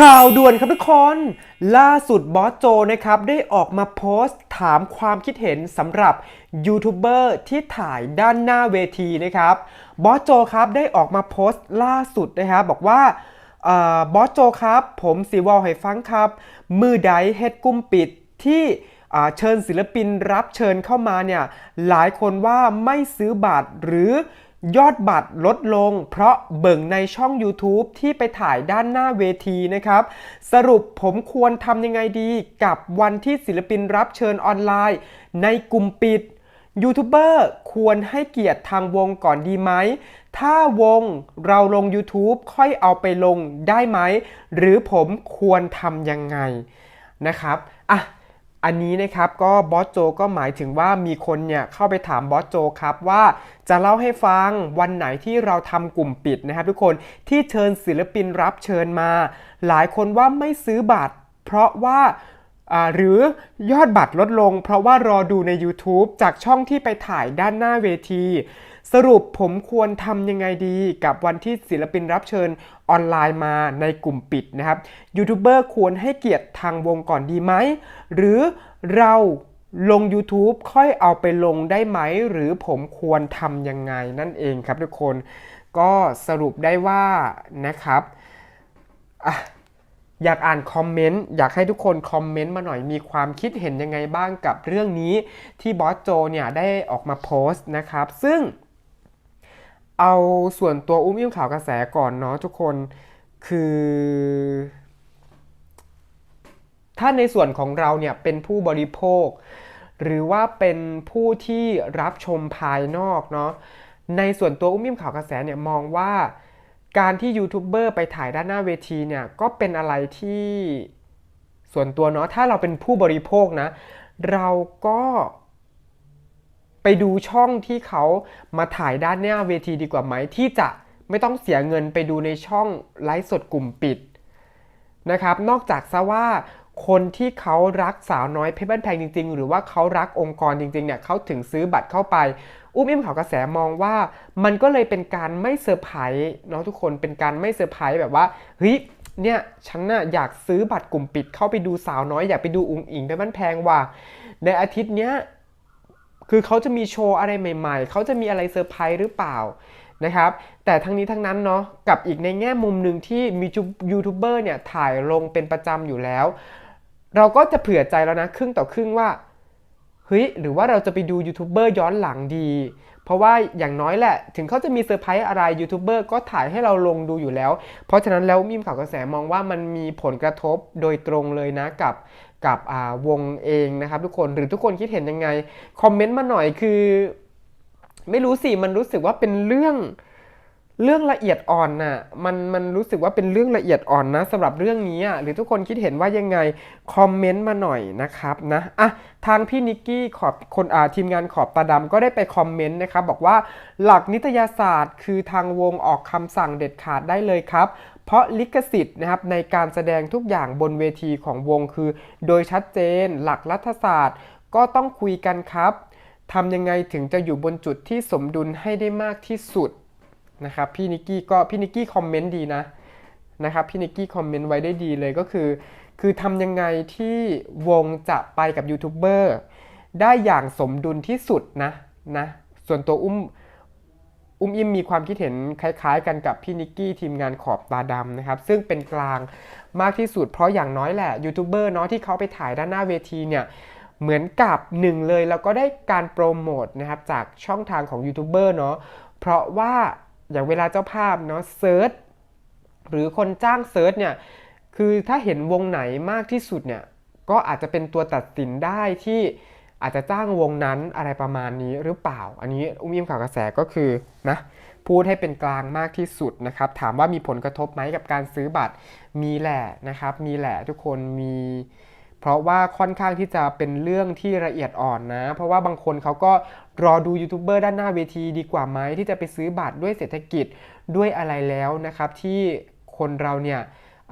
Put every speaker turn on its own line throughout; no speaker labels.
ข่าวด่วนครับทุกคน ล่าสุดบอสโจนะครับ ได้ออกมาโพสต์ถามความคิดเห็นสำหรับยูทูบเบอร์ที่ถ่ายด้านหน้าเวทีนะครับ บอสโจครับได้ออกมาโพสต์ล่าสุดนะครับบอกว่าออบอสโจครับ ผมสีวอลให้ฟังครับ มือใดเฮ็ดกุ้มปิดที่เชิญศิลปินรับเชิญเข้ามาเนี่ย หลายคนว่าไม่ซื้อบัตรหรือ ยอดบัตรลดลง เพราะเบิ่งในช่อง YouTube ที่ไปถ่ายด้านหน้าเวทีนะครับ สรุปผมควรทำยังไงดีกับวันที่ศิลปินรับเชิญออนไลน์ ในกลุ่มปิดยูทูบเบอร์ควรให้เกียรติทางวงก่อนดีไหม ถ้าวงเราลง YouTube ค่อยเอาไปลงได้ไหม หรือผมควรทำยังไงนะครับ อะ อันนี้นะครับก็บอสโจก็หมายถึงว่ามีคนเนี่ยเข้าไปถามบอสโจครับว่าจะเล่าให้ฟังวันไหนที่เราทำกลุ่มปิดนะครับทุกคนที่เชิญศิลปินรับเชิญมา หลายคนว่าไม่ซื้อบัตร เพราะว่าหรือยอดบัตรลดลง เพราะว่ารอดูใน YouTube จากช่องที่ไปถ่ายด้านหน้าเวที สรุปผมควรทำยังไงดีกับวันที่ศิลปินรับเชิญออนไลน์มาในกลุ่มปิดนะครับยูทูบเบอร์ควรให้เกียรติทางวงก่อนดีไหม หรือเราลง YouTube ค่อยเอาไปลงได้ไหม หรือผมควรทำยังไงนั่นเองครับทุกคนก็สรุปได้ว่านะครับอะอยากอ่านคอมเมนต์อยากให้ทุกคนคอมเมนต์มาหน่อยมีความคิดเห็นยังไงบ้างกับเรื่องนี้ที่บอสโจเนี่ยได้ออกมาโพสต์นะครับ ซึ่ง เอาส่วนตัวอุ้มอิ่มข่าวกระแสก่อนเนาะทุกคนคือ ถ้าในส่วนของเราเนี่ยเป็นผู้บริโภค หรือว่าเป็นผู้ที่รับชมภายนอกเนาะในส่วนตัวอุ้มอิ่มข่าวกระแสเนี่ยมองว่าการที่ยูทูบเบอร์ไปถ่ายด้านหน้าเวทีเนี่ยก็เป็นอะไรที่ส่วนตัวเนาะถ้าเราเป็นผู้บริโภคนะ เราก็ ไปดูช่องที่เขามาถ่ายด้านหน้าเวทีดีกว่าไหมที่จะไม่ต้องเสียเงินไปดูในช่องไลฟ์สดกลุ่มปิดนะครับ นอกจากซะว่าคนที่เขารักสาวน้อยเพชรบ้านแพงจริง ๆ หรือว่าเขารักองค์กรจริงๆเนี่ยเขาถึงซื้อบัตรเข้าไป อุ้มอิ่มข่าวกระแสมองว่า มันก็เลยเป็นการไม่เซอร์ไพรส์เนาะทุกคนเป็นการไม่เซอร์ไพรส์แบบว่าเฮ้ยเนี่ยฉันน่ะอยากซื้อบัตรกลุ่มปิดเข้าไปดูสาวน้อยอยากไปดูอุ๋งอิงเพชรบ้านแพงว่ะในอาทิตย์เนี้ย คือเขาจะมีโชว์อะไรใหม่ๆ เขาจะมีอะไรเซอร์ไพรส์หรือเปล่านะครับ แต่ทั้งนี้ทั้งนั้นเนาะ กับอีกในแง่มุมหนึ่งที่มียูทูบเบอร์เนี่ยถ่ายลงเป็นประจำอยู่แล้ว เราก็จะเผื่อใจแล้วนะครึ่งต่อครึ่งว่า เฮ้ย หรือว่าเราจะไปดูยูทูบเบอร์ย้อนหลังดี เพราะว่าอย่างน้อยแหละ ถึงเขาจะมีเซอร์ไพรส์อะไรยูทูบเบอร์ก็ถ่ายให้เราลงดูอยู่แล้ว เพราะฉะนั้นแล้วมีมข่าวกระแสมองว่ามันมีผลกระทบโดยตรงเลยนะกับ กับวงเองนะครับทุกคนหรือทุกคนคิดเห็นยังไงคอมเมนต์มาหน่อยคือ ไม่รู้สิมันรู้สึกว่าเป็นเรื่องเรื่องละเอียดอ่อนน่ะมันมันรู้สึกว่าเป็นเรื่องละเอียดอ่อนนะสำหรับเรื่องนี้อะหรือทุกคนคิดเห็นว่ายังไงคอมเมนต์มาหน่อยนะครับนะอะทางพี่นิกกี้ขอบคนอ่าทีมงานขอบตาดำก็ได้ไปคอมเมนต์นะครับบอกว่าหลักนิตยศาสตร์ คือทางวงออกคำสั่งเด็ดขาดได้เลยครับ เพราะลิขสิทธิ์นะครับในการแสดงทุกอย่างบนเวทีของวงคือ โดยชัดเจนหลักรัฐศาสตร์ ก็ต้องคุยกันครับทำยังไงถึงจะอยู่บนจุดที่สมดุลให้ได้มากที่สุดนะครับพี่นิกกี้ก็พี่นิกกี้คอมเมนต์ดีนะนะครับพี่นิกกี้คอมเมนต์ไว้ได้ดีเลยก็คือ คือทำยังไงที่วงจะไปกับยูทูบเบอร์ได้อย่างสมดุลที่สุดนะนะส่วนตัวอุ้ม อุ้มอิ่มมีความคิดเห็นคล้ายๆ กันกับพี่นิกกี้ทีมงานขอบตาดำนะครับ ซึ่งเป็นกลางมากที่สุดเพราะอย่างน้อยแหละยูทูบเบอร์เนาะที่เขาไปถ่ายด้านหน้าเวทีเนี่ยเหมือนกับหนึ่งเลยแล้วก็ได้การโปรโมทนะครับจากช่องทางของยูทูบเบอร์เนาะเพราะว่าอย่างเวลาเจ้าภาพเนาะเซิร์ชหรือคนจ้างเซิร์ชเนี่ยคือถ้าเห็นวงไหนมากที่สุดเนี่ยก็อาจจะเป็นตัวตัดสินได้ที่ อาจจะจ้างวงนั้นอะไรประมาณนี้หรือเปล่า อันนี้อุ้มยิ้มข่าวกระแสก็คือนะพูดให้เป็นกลางมากที่สุดนะครับ ถามว่ามีผลกระทบไหมกับการซื้อบัตรมีแหละนะครับ มีแหละทุกคนมี เพราะว่าค่อนข้างที่จะเป็นเรื่องที่ละเอียดอ่อนนะ เพราะว่าบางคนเขาก็รอดูยูทูบเบอร์ด้านหน้าเวทีดีกว่าไหมที่จะไปซื้อบัตรด้วยเศรษฐกิจด้วยอะไรแล้วนะครับ ที่คนเราเนี่ย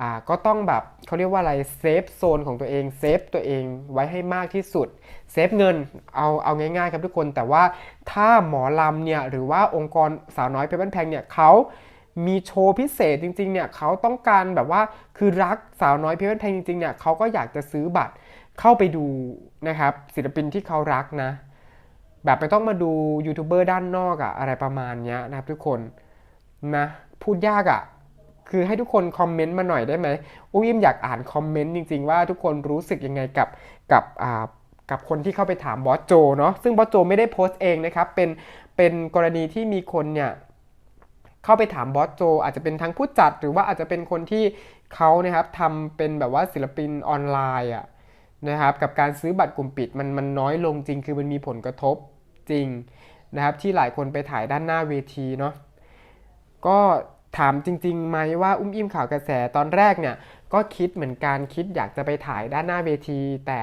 อ่าก็ต้องแบบเขาเรียกว่าอะไรเซฟโซนของตัวเองเซฟตัวเองไว้ให้มากที่สุดเซฟเงินเอาเอาง่ายๆครับทุกคน แต่ว่าถ้าหมอลำเนี่ยหรือว่าองค์กรสาวน้อยเพชรบ้านแพงเนี่ยเขามีโชว์พิเศษจริงๆเนี่ยเขาต้องการแบบว่าคือรักสาวน้อยเพชรบ้านแพงจริงๆเนี่ยเขาก็อยากจะซื้อบัตรเข้าไปดูนะครับศิลปินที่เขารักนะ แบบไม่ต้องมาดูยูทูบเบอร์ด้านนอกอะอะไรประมาณนี้นะครับทุกคนนะพูดยากอะ คือให้ทุกคนคอมเมนต์มาหน่อยได้ไหมอุ้มยิ้มอยากอ่านคอมเมนต์จริง ๆ ว่าทุกคนรู้สึกยังไงกับกับอ่ากับคนที่เข้าไปถามบอสโจเนาะซึ่งบอสโจไม่ได้โพสต์เองนะครับเป็นเป็นกรณีที่มีคนเนี่ยเข้าไปถามบอสโจ อาจจะเป็นทั้งผู้จัดหรือว่าอาจจะเป็นคนที่เขานะครับทำเป็นแบบว่าศิลปินออนไลน์อะนะครับกับการซื้อบัตรกลุ่มปิดมันมันน้อยลงจริง คือมันมีผลกระทบจริงนะครับที่หลายคนไปถ่ายด้านหน้าเวทีเนาะก็ ถามจริงๆไหมว่าอุ้มอิ่มข่าวกระแสตอนแรกเนี่ย ก็คิดเหมือนกันคิดอยากจะไปถ่ายด้านหน้าเวที แต่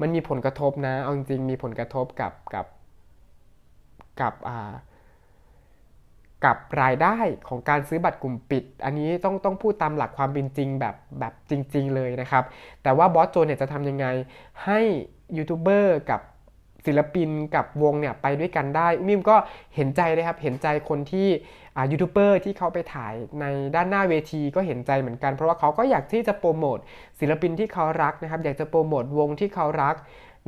มันมีผลกระทบนะเอาจริงๆมีผลกระทบกับกับกับอ่ากับรายได้ของการซื้อบัตรกลุ่มปิด อันนี้ต้องต้องพูดตามหลักความเป็นจริงแบบแบบจริง ๆ เลยนะครับ แต่ว่าบอสโจเนี่ยจะทำยังไงให้ยูทูบเบอร์กับ ศิลปินกับวงเนี่ยไปด้วยกันได้มิมก็เห็นใจเลยครับ เห็นใจคนที่ยูทูบเบอร์ที่เขาไปถ่ายในด้านหน้าเวทีก็เห็นใจเหมือนกัน เพราะว่าเขาก็อยากที่จะโปรโมทศิลปินที่เขารักนะครับ อยากจะโปรโมทวงที่เขารัก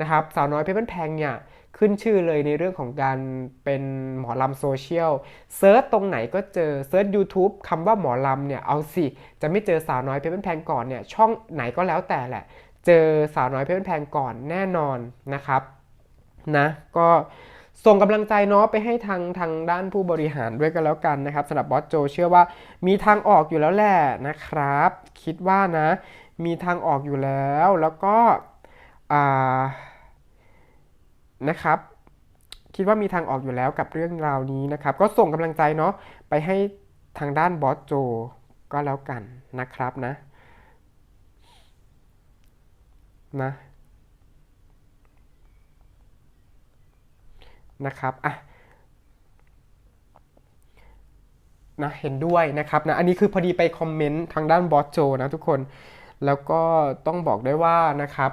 นะครับสาวน้อยเพชรบ้านแพงเนี่ยขึ้นชื่อเลยในเรื่องของการเป็นหมอลำโซเชียลเซิร์ชตรงไหนก็เจอเซิร์ช YouTube คำว่าหมอลำเนี่ยเอาสิ จะไม่เจอสาวน้อยเพชรบ้านแพงก่อนเนี่ยช่องไหนก็แล้วแต่แหละ เจอสาวน้อยเพชรบ้านแพงก่อนแน่นอนนะครับ นะก็ส่งกำลังใจเนาะไปให้ทางทางด้านผู้บริหารด้วยกันแล้วกันนะครับสำหรับบอสโจเชื่อว่ามีทางออกอยู่แล้วแหละนะครับ คิดว่านะ มีทางออกอยู่แล้วแล้วก็นะครับ คิดว่ามีทางออกอยู่แล้วกับเรื่องราวนี้นะครับ ก็ส่งกำลังใจเนาะไปให้ทางด้านบอสโจก็แล้วกันนะครับนะนะ นะครับอะนะเห็นด้วยนะครับนะอันนี้คือพอดีไปคอมเมนต์ทางด้านบอสโจนะทุกคนแล้วก็ต้องบอกได้ว่านะครับ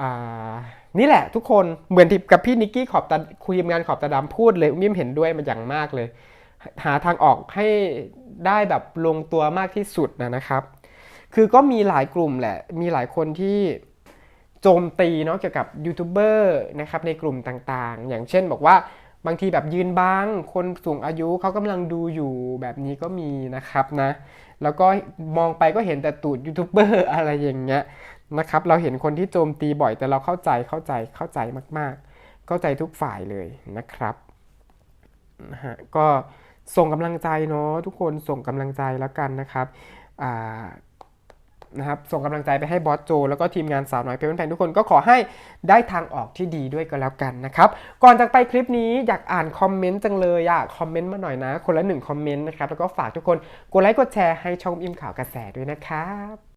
อ่านี่แหละทุกคนเหมือนที่กับพี่นิกกี้ขอบตาคุยงานขอบตาดำพูดเลยอุ้มยิ้มเห็นด้วยมันอย่างมากเลย หาทางออกให้ได้แบบลงตัวมากที่สุดนะนะครับ คือก็มีหลายกลุ่มแหละมีหลายคนที่ โจมตีเนาะเกี่ยวกับยูทูบเบอร์นะครับในกลุ่มต่างๆ อย่างเช่นบอกว่าบางทีแบบยืนบังคนสูงอายุเขากำลังดูอยู่แบบนี้ก็มีนะครับนะ แล้วก็มองไปก็เห็นแต่ตูดยูทูบเบอร์อะไรอย่างเงี้ยนะครับ เราเห็นคนที่โจมตีบ่อยแต่เราเข้าใจเข้าใจเข้าใจมากๆ เข้าใจทุกฝ่ายเลยนะครับนะฮะก็ส่งกำลังใจเนาะทุกคนส่งกำลังใจแล้วกันนะครับอ่า นะครับส่งกำลังใจไปให้บอสโจ แล้วก็ทีมงานสาวน้อยเพรบ้านแพนทุกคนก็ขอให้ได้ทางออกที่ดีด้วยก็แล้วกันนะครับ ก่อนจากไปคลิปนี้อยากอ่านคอมเมนต์จังเลยอยากคอมเมนต์มาหน่อยนะ คนละหนึ่งคอมเมนต์นะครับ แล้วก็ฝากทุกคนกดไลค์กดแชร์ให้ช่องอิมข่าวกระแสด้วยนะครับ